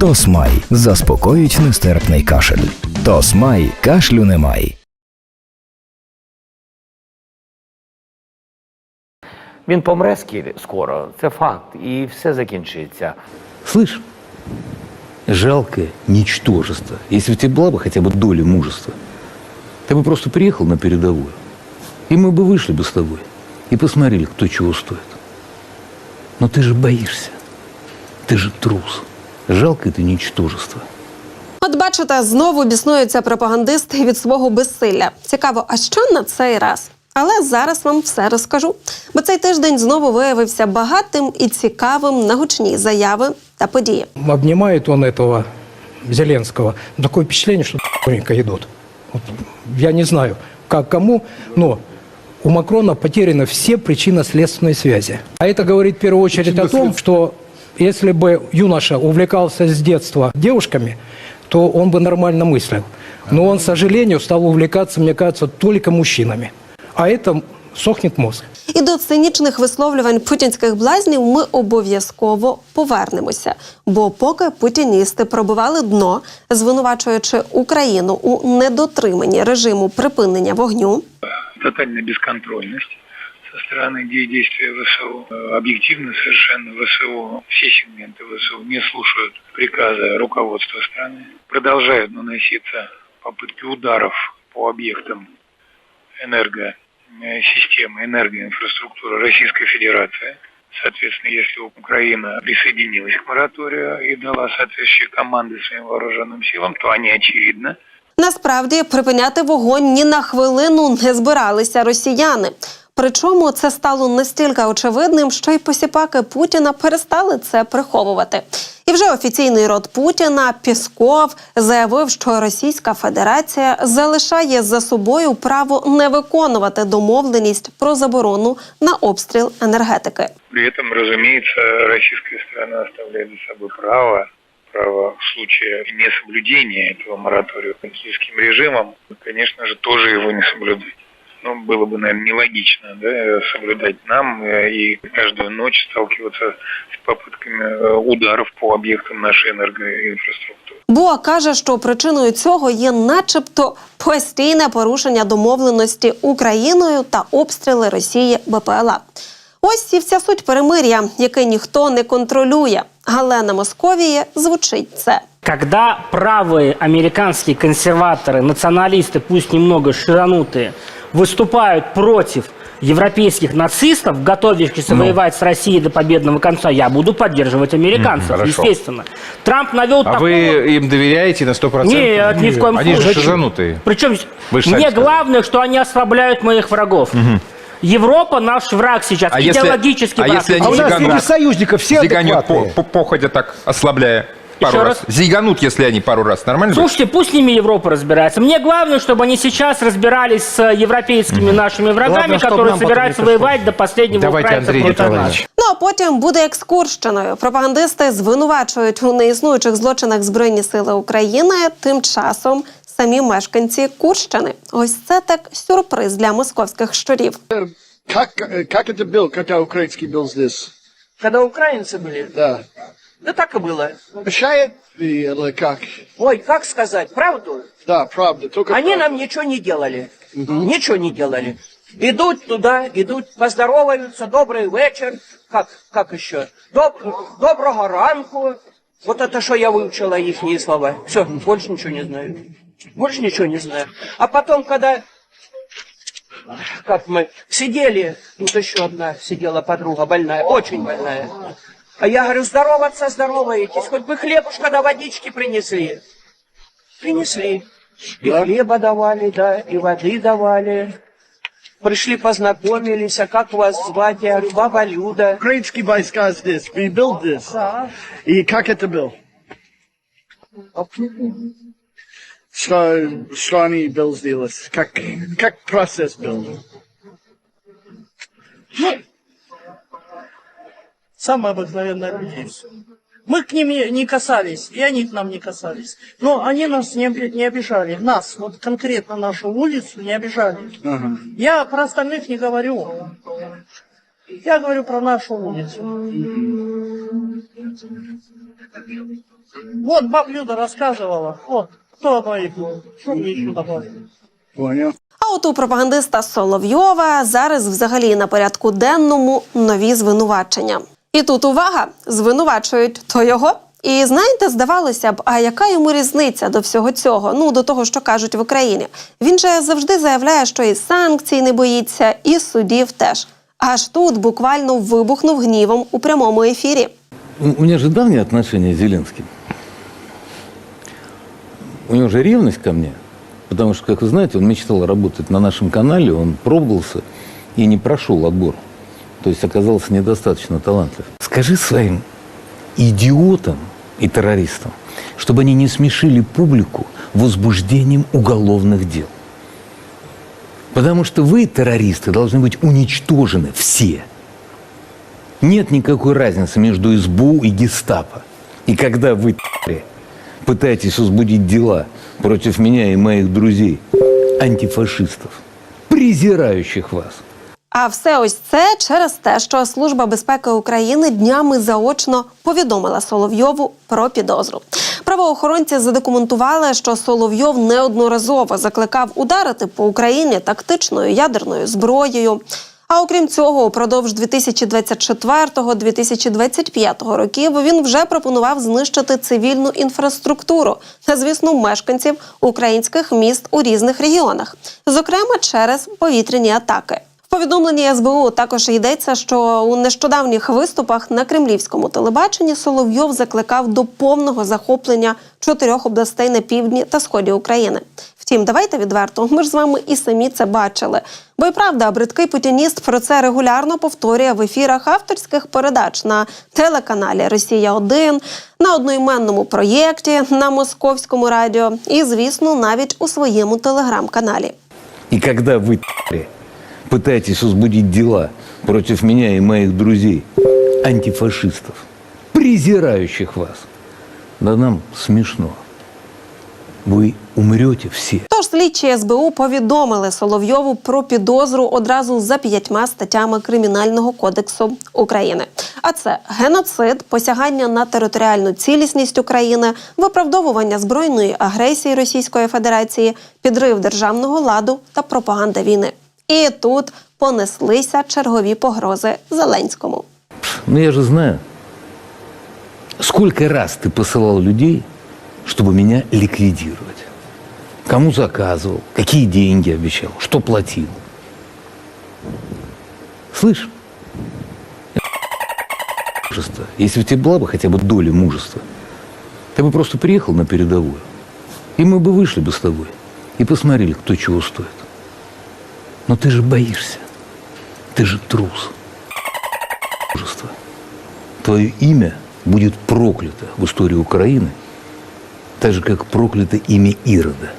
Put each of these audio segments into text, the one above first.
Тосмай заспокоїть нестерпний кашель. Тосмай кашлю немає. Він помре скіль- скоро, це факт, і все закінчиться. Слышь, жалкое ничтожество. Если у тебя была бы хотя бы доля мужества, ты бы просто приехал на передовую, и мы бы вышли бы с тобой и посмотрели, кто чего стоит. Но ты же боишься. Ты же трус. Жалкое ты ничтожество. От бачите, знову біснуються пропагандисти від свого безсилля. Цікаво, а що на цей раз? Але зараз вам все розкажу. Бо цей тиждень знову виявився багатим і цікавим на гучні заяви та події. обнимает он этого Зеленского. Такое впечатление, что скоренько идут. Вот я не знаю, как кому, но у Макрона потеряны все причинно-следственные связи. А это говорит в первую очередь о том, что если бы юноша увлекался с детства девушками, то он бы нормально мыслил. Но он, к сожалению, стал увлекаться, мне кажется, только мужчинами. А это сохнет мозг. І до цинічних висловлювань путінських блазнів ми обов'язково повернемося. Бо поки путіністи пробивали дно, звинувачуючи Україну у недотриманні режиму припинення вогню, тотальная бесконтрольность со стороны де- действия ВСУ. Э, Объективно совершенно ВСУ, все сегменты ВСУ не слушают приказа руководства страны. Продолжают наноситься попытки ударов по объектам энергосистемы, энергоинфраструктуры Российской Федерации. Соответственно, если Украина присоединилась к мораторию и дала соответствующие команды своим вооруженным силам, то они, очевидно, Насправді припиняти вогонь ні на хвилину не збиралися росіяни. Причому це стало настільки очевидним, що й посіпаки Путіна перестали це приховувати. І вже офіційний род Путіна Пісков заявив, що Російська Федерація залишає за собою право не виконувати домовленість про заборону на обстріл енергетики. При этом, разумеется, российская сторона оставляет за собой право, право в случае несоблюдения этого моратория киевским режимом, конечно же, тоже его не соблюдать Ну, было бы, наверное, нелогично да, соблюдать нам э, и каждую ночь сталкиваться с попытками э, ударов по объектам нашей энергоинфраструктуры. Буа каже, що причиною цього є, начебто, постійне порушення домовленості Україною та обстріли Росії БПЛА. Ось і вся суть перемир'я, яке ніхто не контролює. Але на Московії звучить це. Когда правые американские консерваторы, националисты, пусть немного ширанутые, выступают против европейских нацистов, готовящихся воевать с Россией до победного конца, я буду поддерживать американцев, хорошо. естественно. Трамп навел А такого... вы им доверяете на 100%? Нет, ни в коем Они же случае. шизанутые. Причем Вы же мне главное, что они ослабляют моих врагов. Европа наш враг сейчас, А если- идеологический а враг. если они А у нас среди союзников все Зиганет, по, адекватные. по- походя так, ослабляя пару Еще раз. раз. Зиганут, если они пару раз. Нормально? будет? Слушайте, пусть с ними Европа разбирается. Мне главное, чтобы они сейчас разбирались с европейскими нашими врагами, Главное, чтоб которые нам потом собираются не пришлось. воевать до последнего Давайте, украинца Андрей против нас. Николаевич. Ну а потім буде екскурщиною. Пропагандисти звинувачують у неіснуючих злочинах Збройні сили України. Тим часом самі мешканці Курщини. Ось це так сюрприз для московських щурів. Как, э, как это был, когда украинский был здесь? Когда украинцы были, Да. да так и было. Как? Ой, как сказать, правду? Да, правда. Только Они правда. нам ничего не делали. Ничего не делали. Идут туда, идут, поздороваются, добрый вечер. Как, как еще? Доб- доброго ранку. Вот это что я выучила их слова. Все, больше ничего не знаю. Больше ничего не знаю. А потом, когда как мы сидели, тут еще одна сидела подруга больная, очень больная. А я говорю, здороваться, здороваетесь, хоть бы хлебушка до водички принесли. Принесли. И хлеба давали, да, и воды давали. Пришли, познакомились, а как вас звать? Я говорю, баба Люда. Украинские войска здесь. We built this. Да. И как это был? Что, что они был сделать? Как, как процесс был? Самые обыкновенные люди. Мы к ним не не касались, и они к нам не касались. Но они нас не, оби- не обижали. Нас, вот конкретно нашу улицу, не обижали. Я про остальных не говорю. Я говорю про нашу улицу. Вот баб Люда рассказывала. Вот, кто оно и что мне еще добавить? Понял. А от у пропагандиста Соловйова зараз взагалі на порядку денному нові звинувачення. І тут увага! Звинувачують то його. І знаєте, здавалося б, а яка йому різниця до всього цього? Ну до того, що кажуть в Україні. Він же завжди заявляє, що і санкцій не боїться, і судів теж. Аж тут буквально вибухнув гнівом у прямому ефірі. У меня же давние отношения с Зеленским. У него же ревность ко мне. Потому что, как вы знаете, он мечтал работать на нашем канале, он пробовался и не прошел отбор. То есть оказался недостаточно талантлив. Скажи своим идиотам и террористам, чтобы они не смешили публику возбуждением уголовных дел. Потому что вы, террористы, должны быть уничтожены все. Нет никакой разницы между СБУ и гестапо. И когда вы, пытаетесь возбудить дела против меня и моих друзей, антифашистов, презирающих вас, А все ось це через те, що Служба безпеки України днями заочно повідомила Соловйову про підозру. Правоохоронці задокументували, що Соловйов неодноразово закликав ударити по Україні тактичною ядерною зброєю. А окрім цього, упродовж 2024-2025 років він вже пропонував знищити цивільну інфраструктуру та, звісно, мешканців українських міст у різних регіонах, зокрема через повітряні атаки. Повідомленні СБУ також йдеться, що у нещодавніх виступах на кремлівському телебаченні Соловйов закликав до повного захоплення чотирьох областей на півдні та сході України. Втім, давайте відверто, ми ж з вами і самі це бачили. Бо й правда, бридкий путініст про це регулярно повторює в ефірах авторських передач на телеканалі Росія 1 на одноіменному проєкті на московському радіо і, звісно, навіть у своєму телеграм-каналі. И когда вы, т***ли, пытаетесь возбудить дела против меня и моих друзей, антифашистов, презирающих вас, да нам смешно. Вы умрете все. Тож слідчі СБУ повідомили Соловйову про підозру одразу за п'ятьма статтями Кримінального кодексу України. А це геноцид, посягання на територіальну цілісність України, виправдовування збройної агресії Російської Федерації, підрив державного ладу та пропаганда війни. І тут понеслися чергові погрози Зеленському. Ну я же знаю, сколько раз ты посылал людей, чтобы меня ликвидировать. Кому заказывал, какие деньги обещал, что платил. Слышь, мужество, если у тебя была бы хотя бы доля мужества, ты бы просто приехал на передовую, и мы бы вышли бы с тобой и посмотрели, кто чего стоит. Но ты же боишься, ты же трус. Мужество. Твое имя будет проклято в истории Украины, так же, как проклято имя Ирода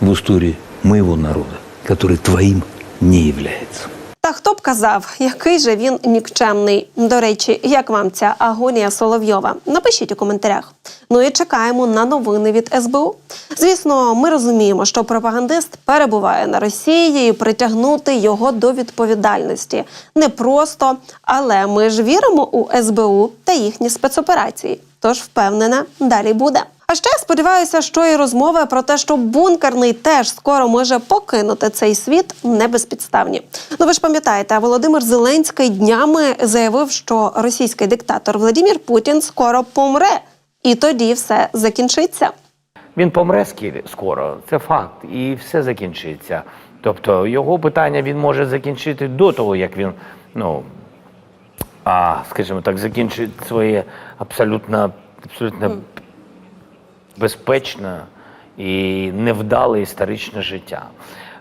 в истории моего народа, который твоим не является. Та хто б казав, який же він нікчемний. До речі, як вам ця агонія Соловйова? Напишіть у коментарях. Ну і чекаємо на новини від СБУ. Звісно, ми розуміємо, що пропагандист перебуває на Росії і притягнути його до відповідальності непросто, але ми ж віримо у СБУ та їхні спецоперації. Тож впевнена, далі буде. А ще я сподіваюся, що і розмови про те, що бункерний теж скоро може покинути цей світ, не безпідставні. Ну ви ж пам'ятаєте, Володимир Зеленський днями заявив, що російський диктатор Владимир Путін скоро помре, і тоді все закінчиться. Він помре скоро, це факт, і все закінчиться. Тобто його питання він може закінчити до того, як він, ну, а, скажімо так, закінчить своє абсолютно, абсолютно безпечне і невдале історичне життя.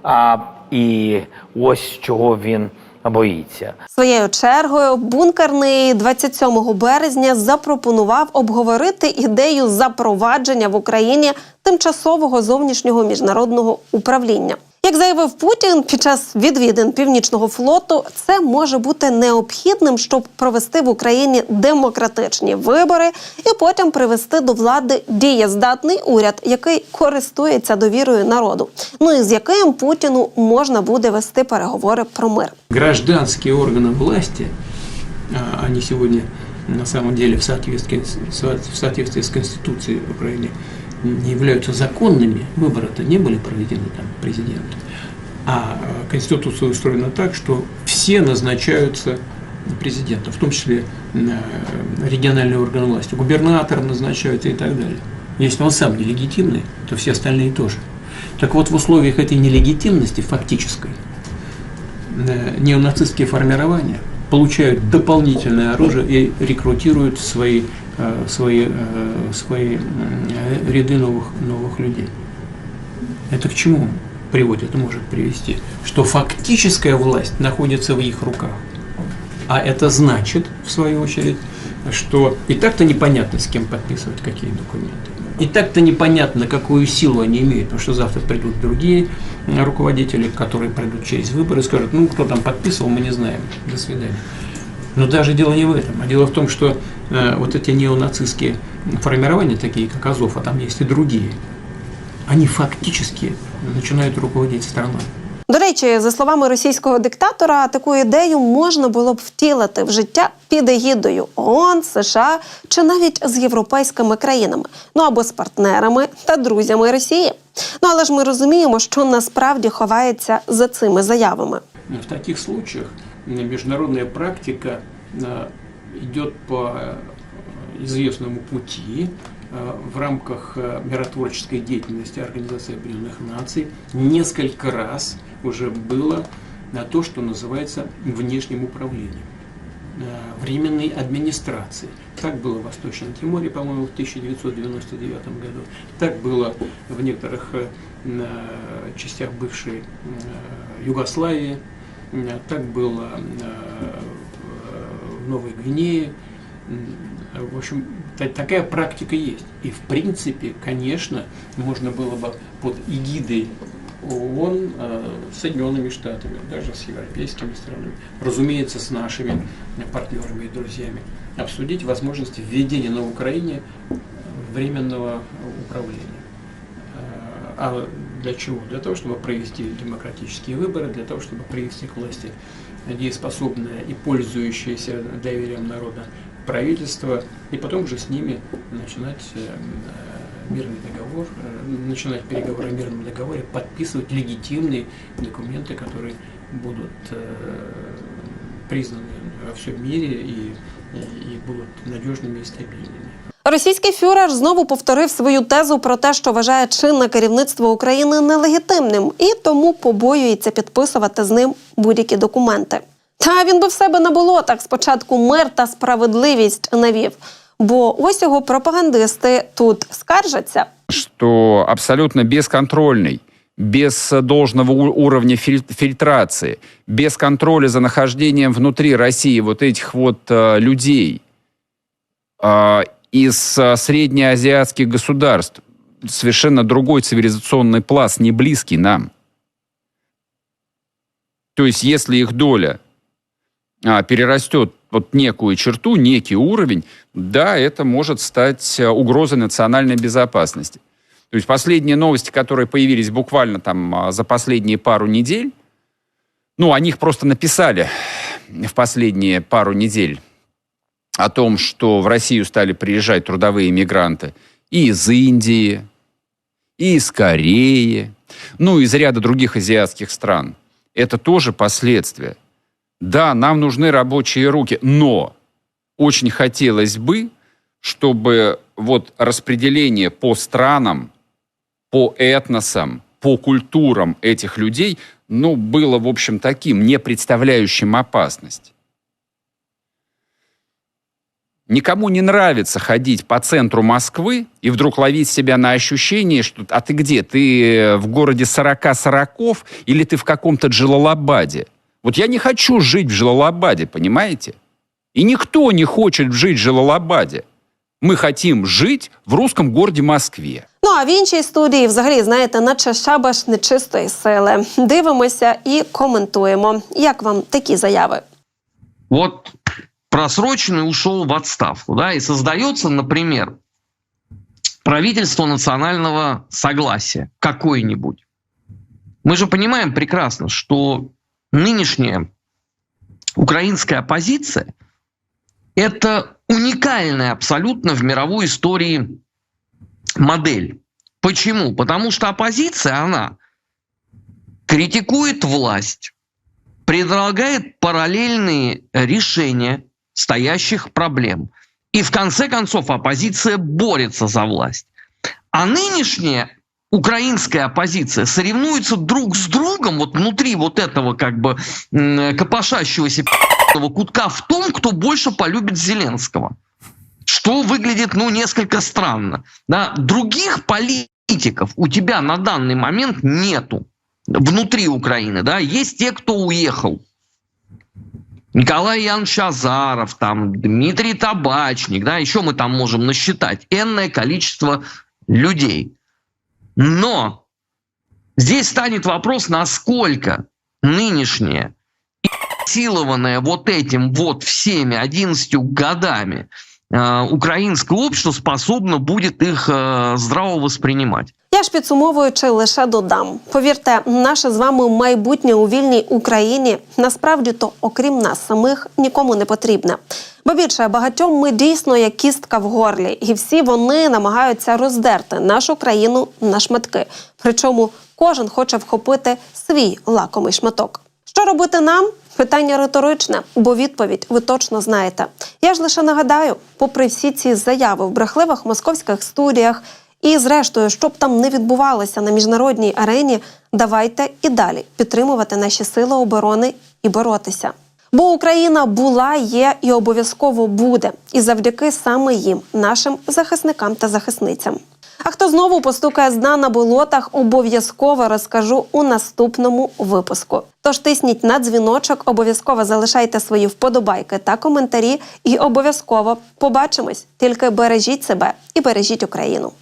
А, і ось чого він боїться. Своєю чергою бункерний 27 березня запропонував обговорити ідею запровадження в Україні тимчасового зовнішнього міжнародного управління. Як заявив Путін під час відвідин північного флоту, це може бути необхідним, щоб провести в Україні демократичні вибори і потім привести до влади дієздатний уряд, який користується довірою народу. Ну і з яким Путіну можна буде вести переговори про мир. гражданские органы власти, а, они сегодня на самом деле в соответствии, в соответствии с Конституцией Украины не являются законными, выборы-то не были проведены там президентом. А э, Конституция устроена так, что все назначаются президентом, в том числе э, региональные органы власти. Губернатор назначают и так далее. Если он сам нелегитимный, то все остальные тоже. Так вот, в условиях этой нелегитимности фактической э, неонацистские формирования получают дополнительное оружие и рекрутируют свои, свои, э, свои э, ряды новых, новых людей. Это к чему приводит, может привести? Что фактическая власть находится в их руках. А это значит, в свою очередь, что и так-то непонятно, с кем подписывать какие документы. И так-то непонятно, какую силу они имеют, потому что завтра придут другие э, руководители, которые пройдут через выборы и скажут, ну, кто там подписывал, мы не знаем, до свидания. Но даже дело не в этом, а дело в том, что э, вот эти неонацистские формирования, такие как Азов, а там есть и другие, они фактически начинают руководить страной. До речі, за словами російського диктатора, таку ідею можна було б втілити в життя під егідою ООН, США чи навіть з європейськими країнами, ну або з партнерами та друзями Росії. Ну але ж ми розуміємо, що насправді ховається за цими заявами. В таких случаях м, международная практика э, идет по э, известному пути э, в рамках э, миротворческой деятельности Организации Объединенных Наций. Несколько раз уже было на то, что называется внешним управлением временной администрации. Так было в Восточном Тиморе, по-моему, в 1999 году. Так было в некоторых частях бывшей Югославии. Так было Новой Гвинее. М, В общем, та- такая практика есть. И в принципе, конечно, можно было бы под эгидой ООН э, Соединенными Штатами, даже с европейскими странами, разумеется, с нашими партнерами и друзьями, обсудить возможности введения на Украине временного управления. Э, А для чего? Для того, чтобы провести демократические выборы, для того, чтобы привести к власти дееспособное и пользующееся доверием народа правительство, и потом уже с ними начинать э, э, мирный договор, э, начинать переговоры о мирном договоре, подписывать легитимные документы, которые будут признаны во всем мире и, и, и будут надежными и стабильными. Російський фюрер знову повторив свою тезу про те, що вважає чинне керівництво України нелегітимним і тому побоюється підписувати з ним будь-які документи. Та він би в себе на болотах спочатку мир та справедливість навів. Бо ось його пропагандисти тут скаржаться. что абсолютно бесконтрольный, без должного у- уровня филь- фильтрации, без контроля за нахождением внутри России вот этих вот э, людей э, из э, среднеазиатских государств, совершенно другой цивилизационный пласт, не близкий нам. То есть, если их доля а, перерастет вот некую черту, некий уровень, да, это может стать э, угрозой национальной безопасности. То есть последние новости, которые появились буквально там а, за последние пару недель, ну, о них просто написали в последние пару недель о том, что в Россию стали приезжать трудовые мигранты и из Индии, и из Кореи, ну, из ряда других азиатских стран. Это тоже последствия. Да, нам нужны рабочие руки, но очень хотелось бы, чтобы вот распределение по странам, по этносам, по культурам этих людей, ну, было, в общем, таким, не представляющим опасность. Никому не нравится ходить по центру Москвы и вдруг ловить себя на ощущении, что «а ты где? Ты в городе 40 сороков или ты в каком-то Джалалабаде?» Вот я не хочу жить в Джалалабаде, понимаете? И никто не хочет жить в Джалалабаде. Мы хотим жить в русском городе Москве. Ну а в іншій студії, взагалі, знаєте, наче шабаш нечистої сили. Дивимося і коментуємо. Як вам такі заяви? вот просроченный ушел в отставку, да, и создается, например, правительство национального согласия какое-нибудь. Мы же понимаем прекрасно, что нынешняя украинская оппозиция Это уникальная абсолютно в мировой истории модель. Почему? Потому что оппозиция, она критикует власть, предлагает параллельные решения стоящих проблем. И в конце концов оппозиция борется за власть. А нынешняя украинская оппозиция соревнуется друг с другом вот внутри вот этого как бы копошащегося кутка в том, кто больше полюбит Зеленского. Что выглядит, ну, несколько странно. Да? Других политиков у тебя на данный момент нету внутри Украины. Да? Есть те, кто уехал. Николай Янович Азаров, там, Дмитрий Табачник, да, еще мы там можем насчитать энное количество людей. Но здесь станет вопрос, насколько нынешнее силованное вот этим вот всеми 11 годами э, украинское общество способно будет их э, здраво воспринимать. Я ж підсумовуючи лише додам. Повірте, наше з вами майбутнє у вільній Україні насправді то, окрім нас самих, нікому не потрібне. Бо більше багатьом ми дійсно як кістка в горлі, і всі вони намагаються роздерти нашу країну на шматки. Причому кожен хоче вхопити свій лакомий шматок. Що робити нам? Питання риторичне, бо відповідь ви точно знаєте. Я ж лише нагадаю, попри всі ці заяви в брехливих московських студіях, і, зрештою, щоб там не відбувалося на міжнародній арені, давайте і далі підтримувати наші сили оборони і боротися. Бо Україна була, є і обов'язково буде, і завдяки саме їм, нашим захисникам та захисницям. А хто знову постукає з дна на болотах, обов'язково розкажу у наступному випуску. Тож тисніть на дзвіночок, обов'язково залишайте свої вподобайки та коментарі, і обов'язково побачимось. Тільки бережіть себе і бережіть Україну.